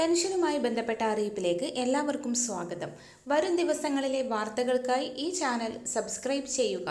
പെൻഷനുമായി ബന്ധപ്പെട്ട അറിയിപ്പിലേക്ക് എല്ലാവർക്കും സ്വാഗതം. വരും ദിവസങ്ങളിലെ വാർത്തകൾക്കായി ഈ ചാനൽ സബ്സ്ക്രൈബ് ചെയ്യുക.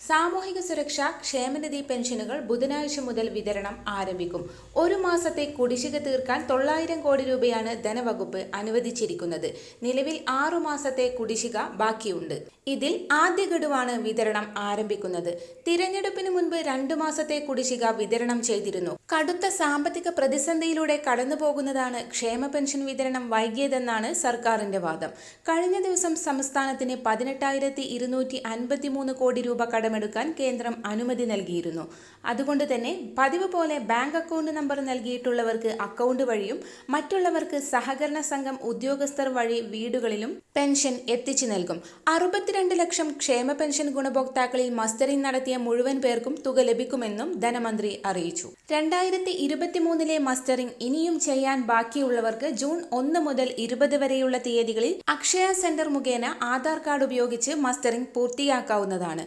സാമൂഹിക സുരക്ഷ ക്ഷേമനിധി പെൻഷനുകൾ ബുധനാഴ്ച മുതൽ വിതരണം ആരംഭിക്കും. ഒരു മാസത്തെ കുടിശ്ശിക തീർക്കാൻ തൊള്ളായിരം കോടി രൂപയാണ് ധനവകുപ്പ് അനുവദിച്ചിരിക്കുന്നത്. നിലവിൽ ആറു മാസത്തെ കുടിശ്ശിക ബാക്കിയുണ്ട്. ഇതിൽ ആദ്യ ഗഡുവാണ് വിതരണം ആരംഭിക്കുന്നത്. തിരഞ്ഞെടുപ്പിന് മുൻപ് രണ്ടു മാസത്തെ കുടിശ്ശിക വിതരണം ചെയ്തിരുന്നു. കടുത്ത സാമ്പത്തിക പ്രതിസന്ധിയിലൂടെ കടന്നു പോകുന്നതാണ് ക്ഷേമ പെൻഷൻ വിതരണം വൈകിയതെന്നാണ് സർക്കാരിന്റെ വാദം. കഴിഞ്ഞ ദിവസം സംസ്ഥാനത്തിന് പതിനെട്ടായിരത്തി കോടി രൂപ കടമെടുക്കാൻ കേന്ദ്രം അനുമതി നൽകിയിരുന്നു. അതുകൊണ്ട് തന്നെ പതിവ് പോലെ ബാങ്ക് അക്കൗണ്ട് നമ്പർ നൽകിയിട്ടുള്ളവർക്ക് അക്കൗണ്ട് വഴിയും മറ്റുള്ളവർക്ക് സഹകരണ സംഘം ഉദ്യോഗസ്ഥർ വഴി വീടുകളിലും പെൻഷൻ എത്തിച്ചു നൽകും. അറുപത്തിരണ്ട് ലക്ഷം ക്ഷേമ പെൻഷൻ ഗുണഭോക്താക്കളിൽ മസ്റ്ററിംഗ് നടത്തിയ മുഴുവൻ പേർക്കും തുക ലഭിക്കുമെന്നും ധനമന്ത്രി അറിയിച്ചു. രണ്ടായിരത്തി ഇരുപത്തിമൂന്നിലെ മസ്റ്ററിംഗ് ഇനിയും ചെയ്യാൻ ബാക്കിയുള്ളവർക്ക് ജൂൺ ഒന്ന് മുതൽ ഇരുപത് വരെയുള്ള തീയതികളിൽ അക്ഷയ സെന്റർ മുഖേന ആധാർ കാർഡ് ഉപയോഗിച്ച് മസ്റ്ററിംഗ് പൂർത്തിയാക്കാവുന്നതാണ്.